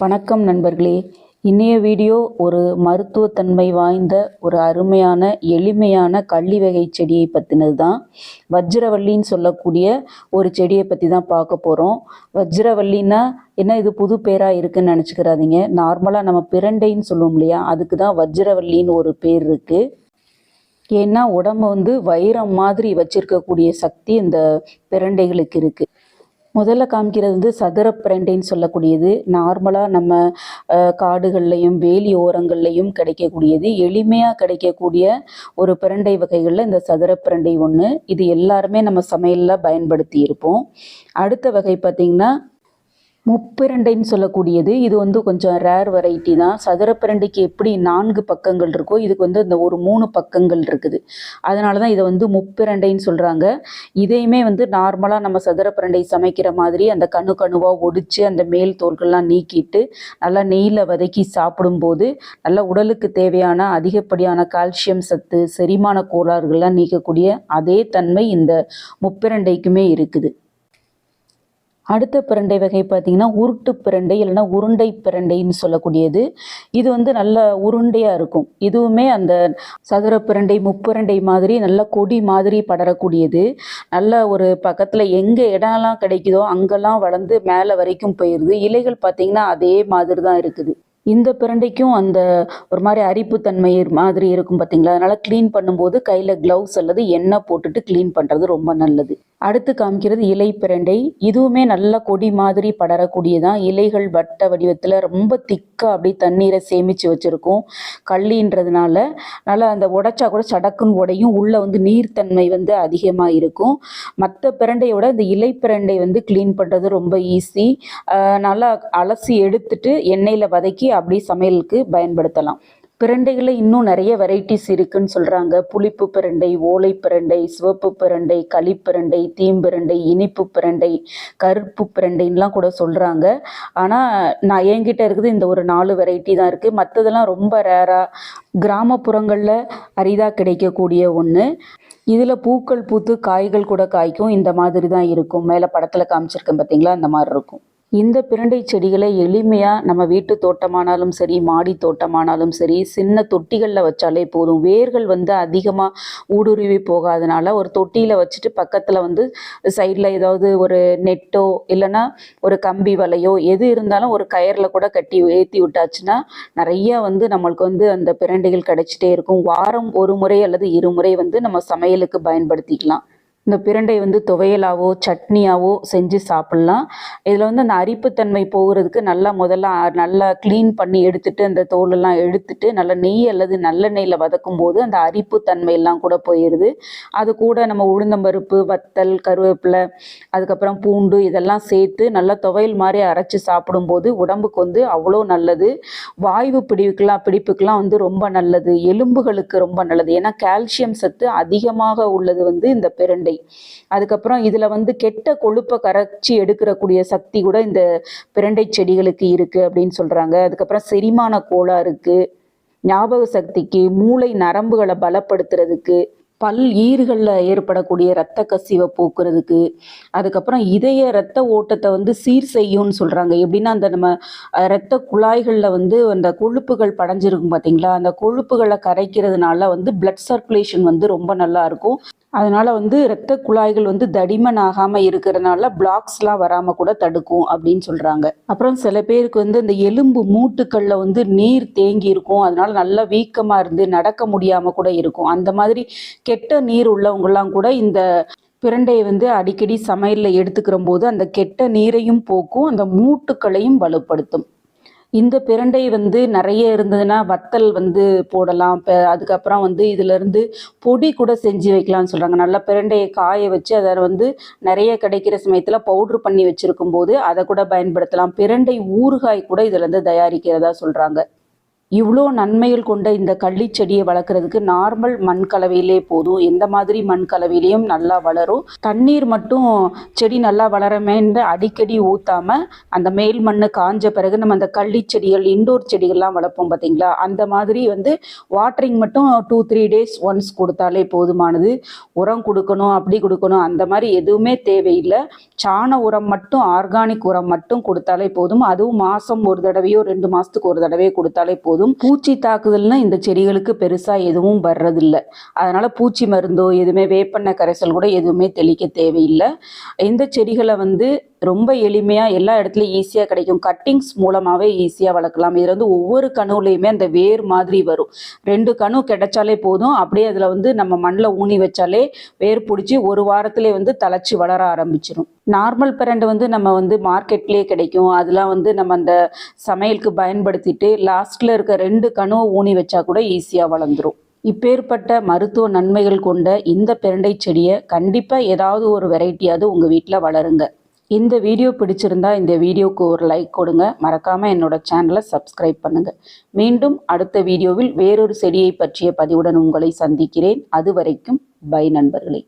வணக்கம் நண்பர்களே. இன்றைய வீடியோ ஒரு மருத்துவத்தன்மை வாய்ந்த ஒரு அருமையான எளிமையான கள்ளி வகை செடியை பற்றினது தான் வஜ்ரவல்லின்னு சொல்லக்கூடிய ஒரு செடியை பற்றி தான் பார்க்க போகிறோம் வஜ்ரவல்லின்னா என்ன இது புது பேராக இருக்குன்னு நினச்சிக்கிறாதீங்க. நார்மலாக நம்ம பிரண்டைன்னு சொல்லுவோம் இல்லையா? அதுக்கு தான் வஜ்ரவள்ளின்னு ஒரு பேர் இருக்குது ஏன்னா உடம்பு வந்து வைரம் மாதிரி வச்சிருக்கக்கூடிய சக்தி இந்த பிரண்டைகளுக்கு இருக்குது முதல்ல காமிக்கிறது வந்து சதுர பிரண்டைன்னு சொல்லக்கூடியது. நார்மலாக நம்ம காடுகள்லையும் வேலி ஓரங்கள்லையும் கிடைக்கக்கூடியது. எளிமையாக கிடைக்கக்கூடிய ஒரு பிரண்டை வகைகளில் இந்த சதுர பிரண்டை ஒன்று இது எல்லாருமே நம்ம சமையலில் பயன்படுத்தி இருப்போம். அடுத்த வகை பார்த்திங்கன்னா முப்பிரண்டைன்னு சொல்லக்கூடியது. இது வந்து கொஞ்சம் ரேர் வெரைட்டி தான். சதுரப்பிரண்டைக்கு எப்படி நான்கு பக்கங்கள் இருக்கோ இதுக்கு வந்து இந்த ஒரு மூணு பக்கங்கள் இருக்குது. அதனால தான் இதை வந்து முப்பிரண்டைன்னு சொல்கிறாங்க இதையுமே வந்து நார்மலாக நம்ம சதுரப்பிரண்டை சமைக்கிற மாதிரி அந்த கணு கணுவாக ஒடிச்சு அந்த மேல் தோல்கள்லாம் நீக்கிட்டு நல்லா நெய்யில் வதக்கி சாப்பிடும்போது நல்லா உடலுக்கு தேவையான அதிகப்படியான கால்சியம் சத்து செரிமான கோளாறுகள்லாம் நீக்கக்கூடிய அதே தன்மை இந்த முப்பிரண்டைக்குமே இருக்குது. அடுத்த பிரண்டை வகை பார்த்திங்கன்னா உருட்டு பிரண்டை இல்லைன்னா உருண்டை பிரண்டைன்னு சொல்லக்கூடியது. இது வந்து நல்ல உருண்டையாக இருக்கும். இதுவுமே அந்த சதுர பிரண்டை முப்பிரண்டை மாதிரி நல்ல கொடி மாதிரி படரக்கூடியது. நல்ல ஒரு பக்கத்தில் எங்கே இடம்லாம் கிடைக்குதோ அங்கெல்லாம் வளர்ந்து மேலே வரைக்கும் போயிடுது இலைகள் பார்த்திங்கன்னா அதே மாதிரி தான் இருக்குது. இந்த பிரண்டைக்கும் அந்த ஒரு மாதிரி அரிப்புத்தன்மை மாதிரி இருக்கும் பார்த்தீங்களா? அதனால் க்ளீன் பண்ணும்போது கையில் க்ளவுஸ் அல்லது எண்ணெய் போட்டுட்டு க்ளீன் பண்ணுறது ரொம்ப நல்லது. அடுத்து காமிக்கிறது இலை பிரண்டை. இதுவுமே நல்ல கொடி மாதிரி படரக்கூடியதான் இலைகள் வட்ட வடிவத்தில் ரொம்ப திக்காக அப்படியே தண்ணீரை சேமித்து வச்சுருக்கும் கள்ளின்றதுனால நல்லா அந்த உடைச்சா கூட சடக்குன்னு உடையும். உள்ளே வந்து நீர்த்தன்மை வந்து அதிகமாக இருக்கும். மற்ற பிரண்டையோட இந்த இலை பிரண்டை வந்து க்ளீன் பண்ணுறது ரொம்ப ஈஸி நல்லா அலசி எடுத்துட்டு எண்ணெயில் வதக்கி அப்படியே சமையலுக்கு பயன்படுத்தலாம். பிரண்டைகளில் இன்னும் நிறைய வெரைட்டிஸ் இருக்குன்னு சொல்கிறாங்க புளிப்பு பிரண்டை ஓலை பிரண்டை சிவப்பு பிரண்டை களிப்பிரண்டை தீம்பிரண்டை இனிப்பு பிரண்டை கருப்பு பிரண்டைன்லாம் கூட சொல்கிறாங்க ஆனால் நான் என்கிட்ட இருக்குது இந்த ஒரு நாலு வெரைட்டி தான் இருக்குது மற்றதெல்லாம் ரொம்ப ரேராக கிராமப்புறங்களில் அரிதாக கிடைக்கக்கூடிய ஒன்று இதில் பூக்கள் பூத்து காய்கள் கூட காய்க்கும். இந்த மாதிரி தான் இருக்கும். மேலே படத்தில் காமிச்சிருக்கேன் பார்த்தீங்களா அந்த மாதிரி இருக்கும். இந்த பிரண்டை செடிகளை எளிமையாக நம்ம வீட்டு தோட்டமானாலும் சரி மாடி தோட்டமானாலும் சரி சின்ன தொட்டிகளில் வச்சாலே போதும். வேர்கள் வந்து அதிகமாக ஊடுருவி போகாதனால ஒரு தொட்டியில் வச்சுட்டு பக்கத்தில் வந்து சைடில் ஏதாவது ஒரு நெட்டோ இல்லைன்னா ஒரு கம்பி வலையோ எது இருந்தாலும் ஒரு கயரில் கூட கட்டி ஏற்றி விட்டாச்சுன்னா நிறையா வந்து நம்மளுக்கு வந்து அந்த பிரண்டைகள் கிடைச்சிட்டே இருக்கும். வாரம் ஒரு முறை அல்லது இருமுறை வந்து நம்ம சமையலுக்கு பயன்படுத்திக்கலாம். இந்த பிரண்டை வந்து துவையலாவோ சட்னியாவோ செஞ்சு சாப்பிட்லாம். இதில் வந்து அந்த அரிப்புத்தன்மை போகிறதுக்கு நல்லா முதல்ல நல்லா க்ளீன் பண்ணி எடுத்துட்டு அந்த தோலெல்லாம் எடுத்துட்டு நல்லா நெய் அல்லது நல்லெண்ணெயில் வதக்கும் போது அந்த அரிப்புத்தன்மை எல்லாம் கூட போயிடுது அது கூட நம்ம உளுந்தம்பருப்பு வத்தல் கருவேப்பிலை அதுக்கப்புறம் பூண்டு இதெல்லாம் சேர்த்து நல்லா துவையல் மாதிரி அரைச்சி சாப்பிடும்போது உடம்புக்கு வந்து அவ்வளோ நல்லது. வாய்வு பிடிவுக்கெல்லாம் பிடிப்புக்கெல்லாம் வந்து ரொம்ப நல்லது. எலும்புகளுக்கு ரொம்ப நல்லது. ஏன்னா கால்சியம் சத்து அதிகமாக உள்ளது வந்து இந்த பிரண்டை. அதுக்கப்புறம் இதில் வந்து கெட்ட கொழுப்பை கரைச்சி எடுக்கிறக்கூடிய சக்தி கூட இந்த பிரண்டை செடிகளுக்கு இருக்குது அப்படின்னு சொல்கிறாங்க அதுக்கப்புறம் செரிமான கோளாறுக்கு ஞாபக சக்திக்கு மூளை நரம்புகளை பலப்படுத்துறதுக்கு பல் ஈறுகளில் ஏற்படக்கூடிய இரத்த கசிவை போக்குறதுக்கு அதுக்கப்புறம் இதய இரத்த ஓட்டத்தை வந்து சீர் செய்யும்னு சொல்கிறாங்க எப்படின்னா அந்த நம்ம இரத்த குழாய்களில் வந்து அந்த கொழுப்புகள் படைஞ்சிருக்கும் பார்த்தீங்களா அந்த கொழுப்புகளை கரைக்கிறதுனால வந்து பிளட் சர்க்குலேஷன் வந்து ரொம்ப நல்லா இருக்கும். அதனால வந்து இரத்த குழாய்கள் வந்து தடிமன் ஆகாமல் இருக்கிறதுனால பிளாக்ஸ்லாம் வராமல் கூட தடுக்கும் அப்படின்னு சொல்கிறாங்க அப்புறம் சில பேருக்கு வந்து இந்த எலும்பு மூட்டுக்களில் வந்து நீர் தேங்கி இருக்கும். அதனால நல்லா வீக்கமாக இருந்து நடக்க முடியாமல் கூட இருக்கும். அந்த மாதிரி கெட்ட நீர் உள்ளவங்கெல்லாம் கூட இந்த பிரண்டையை வந்து அடிக்கடி சமையலில் எடுத்துக்கிற போது அந்த கெட்ட நீரையும் போக்கும் அந்த மூட்டுக்களையும் வலுப்படுத்தும். இந்த பிரண்டை வந்து நிறைய இருந்ததுன்னா வத்தல் வந்து போடலாம். இப்போ அதுக்கப்புறம் வந்து இதிலேருந்து பொடி கூட செஞ்சு வைக்கலாம்னு சொல்கிறாங்க நல்லா பிரண்டையை காய வச்சு அதை வந்து நிறைய கிடைக்கிற சமயத்தில் பவுட்ரு பண்ணி வச்சுருக்கும் போது அதை கூட பயன்படுத்தலாம். பிரண்டை ஊறுகாய் கூட இதுலேருந்து தயாரிக்கிறதா சொல்கிறாங்க இவ்வளோ நன்மைகள் கொண்ட இந்த கள்ளி செடியை வளர்க்குறதுக்கு நார்மல் மண் கலவையிலே போதும். எந்த மாதிரி மண் கலவையிலையும் நல்லா வளரும். தண்ணீர் மட்டும் செடி நல்லா வளரமேன்ற அடிக்கடி ஊற்றாம அந்த மேல் மண் காஞ்ச பிறகு நம்ம அந்த கள்ளி செடிகள் இண்டோர் செடிகள்லாம் வளர்ப்போம் பார்த்தீங்களா அந்த மாதிரி வந்து வாட்டரிங் மட்டும் டூ த்ரீ டேஸ் ஒன்ஸ் கொடுத்தாலே போதுமானது. உரம் கொடுக்கணும் அப்படி கொடுக்கணும் அந்த மாதிரி எதுவுமே தேவையில்லை. சாண உரம் மட்டும் ஆர்கானிக் உரம் மட்டும் கொடுத்தாலே போதும். அதுவும் மாதம் ஒரு தடவையோ ரெண்டு மாதத்துக்கு ஒரு தடவையோ கொடுத்தாலே போதும். பூச்சி தாக்குதல்னா இந்த செடிகளுக்கு பெருசாக எதுவும் வர்றதில்ல. அதனால் பூச்சி மருந்தோ எதுவுமே வேப்பெண்ணெய் கரைசல் கூட எதுவுமே தெளிக்க தேவையில்லை. இந்த செடிகளை வந்து ரொம்ப எளிமையாக எல்லா இடத்துலையும் ஈஸியாக கிடைக்கும். கட்டிங்ஸ் மூலமாகவே ஈஸியாக வளர்க்கலாம். இதில் வந்து ஒவ்வொரு கணுவுலையுமே அந்த வேர் மாதிரி வரும். ரெண்டு கணு கிடைச்சாலே போதும். அப்படியே அதில் வந்து நம்ம மண்ணில் ஊனி வச்சாலே வேர் பிடிச்சி ஒரு வாரத்திலே வந்து தழைச்சி வளர ஆரம்பிச்சிடும் நார்மல் பிரண்டை வந்து நம்ம வந்து மார்க்கெட்லேயே கிடைக்கும். அதெல்லாம் வந்து நம்ம அந்த சமையலுக்கு பயன்படுத்திட்டு லாஸ்ட்டில் இருக்க ரெண்டு கணுவை ஊனி வச்சா கூட ஈஸியாக வளர்ந்துரும். இப்பேற்பட்ட மருத்துவ நன்மைகள் கொண்ட இந்த பிரண்டை செடியை கண்டிப்பாக ஏதாவது ஒரு வெரைட்டியாவது உங்கள் வீட்டில் வளருங்க. இந்த வீடியோ பிடிச்சிருந்தா இந்த வீடியோக்கு ஒரு லைக் கொடுங்க. மறக்காமல் என்னோட சேனலை சப்ஸ்கிரைப் பண்ணுங்க. மீண்டும் அடுத்த வீடியோவில் வேறொரு செடியை பற்றிய பதிவுடன் உங்களை சந்திக்கிறேன். அது வரைக்கும் பை நண்பர்களே.